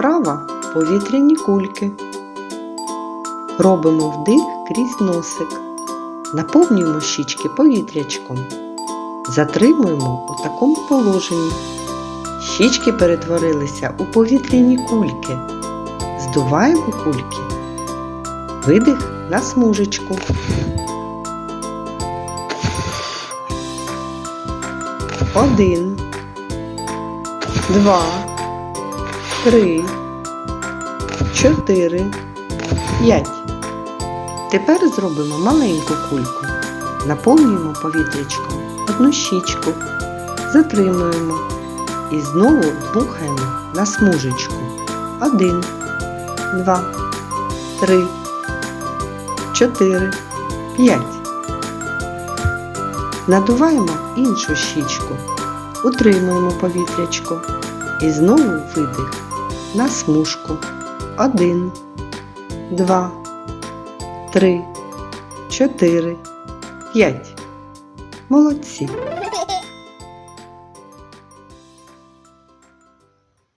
вправа повітряні кульки. Робимо вдих крізь носик. Наповнюємо щічки повітрячком. Затримуємо у такому положенні. Щічки перетворилися у повітряні кульки. Здуваємо кульки. Видих на смужечку. Один, два, три, чотири, п'ять. Тепер зробимо маленьку кульку. Наповнюємо повітрячком одну щічку, затримуємо і знову дмухаємо на смужечку. Один, два, три, чотири, п'ять. Надуваємо іншу щічку, утримуємо повітрячко і знову видих на смужку. Один, два, три, чотири, п'ять. Молодці.